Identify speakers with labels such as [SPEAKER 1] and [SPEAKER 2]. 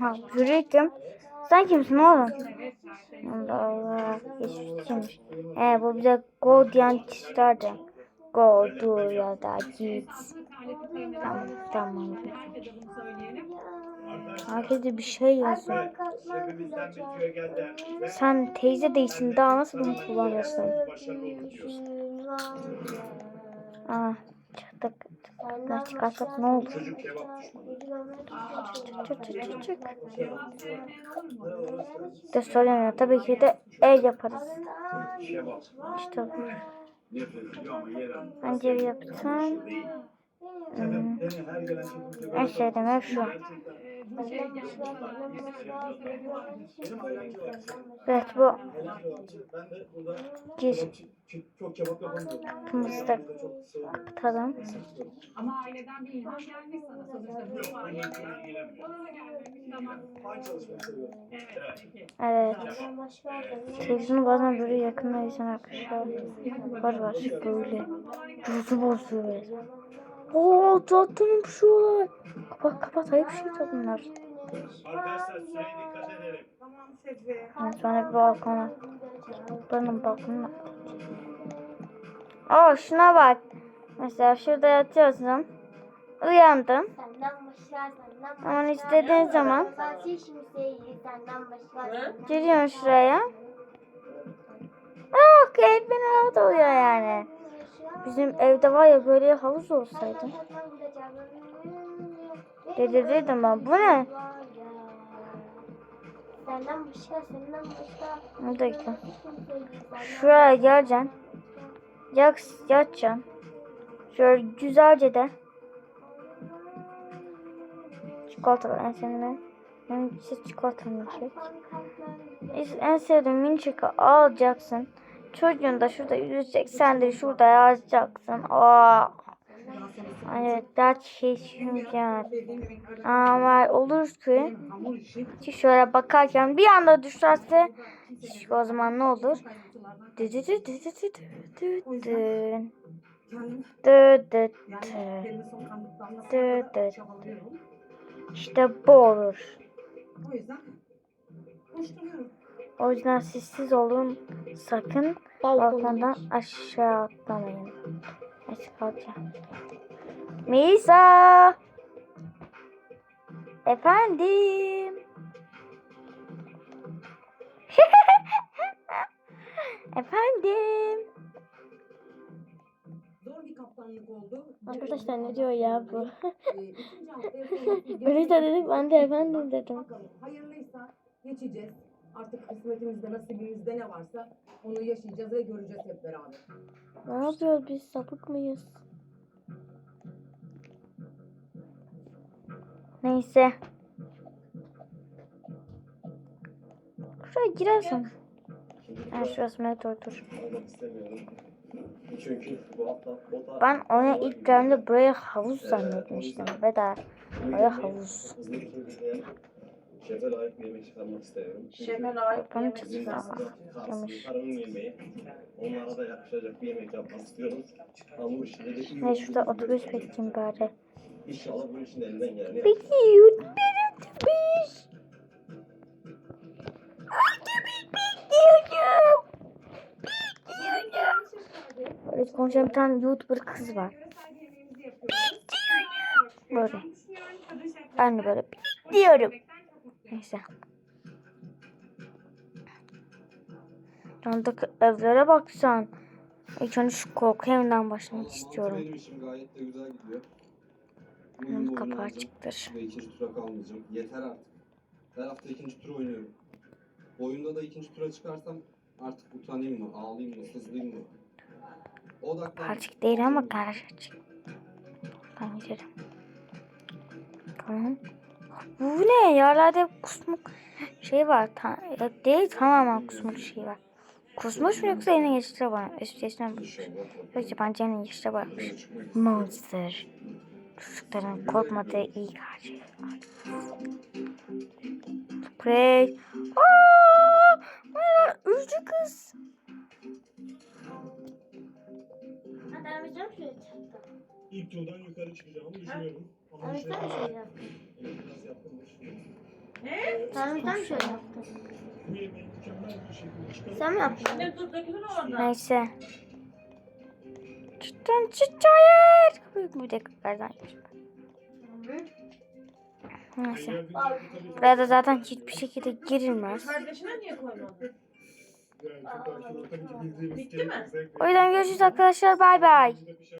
[SPEAKER 1] Ha yürüyeceğim. Sen kimsin oğlum? Allah Allah. Geçmişmiş. Ee, bu bize go diyen kişilerdi. Go, do ya da git. Tamam, tamam. Herkes de bir şey yazıyor. Sen teyze değilsin daha nasıl bunu
[SPEAKER 2] oluyor.
[SPEAKER 1] Aa, Çıktık. Çıktık. Çıktık. Çık.
[SPEAKER 2] Ne oldu? Çık
[SPEAKER 1] çık çık çık çık. De söyleniyor. Tabii ki de E yaparız. İşte bu. Bence yaptım. Hmm. En sevdiğim ev şu. Evet bu. Gir
[SPEAKER 2] çok kebap yapamıyorum.
[SPEAKER 1] Kapımızı da kapatalım.
[SPEAKER 3] Ama aileden bir ilham gelmiş sana sonuçta bu faaliyete. Bana da gelmemiş tamam. Evet.
[SPEAKER 1] Evet. Televizyonu bazen böyle yakından izleyen arkadaşlar var var böyle. Yüzü bozuyor resmen. Oo tatlım şu olay. Kapat kapat ayıp şeyler bunlar.
[SPEAKER 2] Arkadaşlar süreye dikkat edelim.
[SPEAKER 1] Yani sonra bir balkona. Buranın balkonuna. Aa şuna bak. Mesela şurada yatıyorsun. Uyandın. Ama istediğin zaman giriyorsun şuraya. Aa keyfin rahat oluyor yani. Bizim evde var ya böyle havuz olsaydı. Dedirdim ben. Bu ne?
[SPEAKER 4] Senden başka senden başka
[SPEAKER 1] Bir dakika. Şuraya geleceksin. Yat, yatacaksın. Şöyle güzelce de. Çikolata var en sevdiğim. Benim siz çikolata yiyecek. En sevdiğim minicik alacaksın. Çocuğun da şurada yüzecek. Sen de şurada yazacaksın. Aa. Evet dert şey şimdi Ama olur ki ki şöyle bakarken bir anda düşerse o zaman ne olur? Dü dü dü dü dü dü dü dü dü. Dü dü dü. Dü dü. İşte bu olur.
[SPEAKER 3] O yüzden
[SPEAKER 1] sessiz olun. Sakın balkondan aşağı atlamayın. Neyse kalacağım. Misa. Efendim. Efendim.
[SPEAKER 3] Zor bir kaptanlık oldu.
[SPEAKER 1] Arkadaşlar ne diyor ya bu?
[SPEAKER 3] Ee, ikinci haftaya sonraki
[SPEAKER 1] Öyle de dedim ben de efendim dedim.
[SPEAKER 3] Bakalım hayırlıysa geçeceğiz. Artık kısmetimizde, nasibimizde ne varsa onu yaşayacağız ve göreceğiz hep beraber.
[SPEAKER 1] Ne yapıyoruz biz sapık mıyız? Neyse. Şuraya girersen. Yani şurası
[SPEAKER 2] meteor tur.
[SPEAKER 1] Ben ona ilk geldiğimde buraya havuz zannetmiştim. Ve daha buraya havuz.
[SPEAKER 2] Şefe layık bir yemek çıkarmak isterim.
[SPEAKER 3] Şefe layık
[SPEAKER 1] bir
[SPEAKER 3] yemek
[SPEAKER 2] çıkarmak
[SPEAKER 1] istemiş.
[SPEAKER 2] Karının yemeği. Onlara da yakışacak bir yemek yapmak istiyorum. Almış.
[SPEAKER 1] Ne şurada otobüs bekleyeyim bari.
[SPEAKER 2] İnşallah bu işin elinden geleni yapacağım.
[SPEAKER 1] Bekliyor. Benim otobüs. Otobüs bekliyorum. Bekliyorum. Böyle konuşan bir tane YouTuber kız var. Böyle. Ben de böyle bekliyorum. Neyse. Yandaki evlere baksan. İlk önce şu korku evinden başlamak istiyorum.
[SPEAKER 5] Benim işim gayet de güzel gidiyor.
[SPEAKER 1] Benim
[SPEAKER 5] Bugün bu
[SPEAKER 1] kapı
[SPEAKER 5] oyunu alacağım
[SPEAKER 1] açıktır.
[SPEAKER 5] Ve ikinci tura kalmayacağım. Yeter artık. Her hafta ikinci tur oynuyorum. Oyunda da ikinci tura çıkarsam artık utanayım mı, ağlayayım mı, sızlayayım mı? Odaklan.
[SPEAKER 1] Açık değil ama açık. Ben giderim. Tamam. Bu ne? Yerlerde kusmuk şey var. Ta değil tamamen kusmuk şey var. Kusmuş mu yoksa yine yeşile var? Mi?
[SPEAKER 5] İnşallah.
[SPEAKER 1] Yoksa bence yine yeşile varmış. Monster. Susukların korkmadığı iyi karşı. Prey. Aaa! Üzücü kız.
[SPEAKER 2] İlk yoldan yukarı çıkacağımı düşünüyorum. Ama şey
[SPEAKER 6] Ne?
[SPEAKER 4] Tanrı'dan şöyle yaptım. Sen mi yaptın?
[SPEAKER 1] Neyse. Hayır. Kapıyı bir dakika kardan Neyse. Buraya da zaten hiçbir şekilde girilmez.
[SPEAKER 6] Kardeşine niye koymadın? Bitti mi?
[SPEAKER 1] O yüzden görüşürüz arkadaşlar. Bay bay.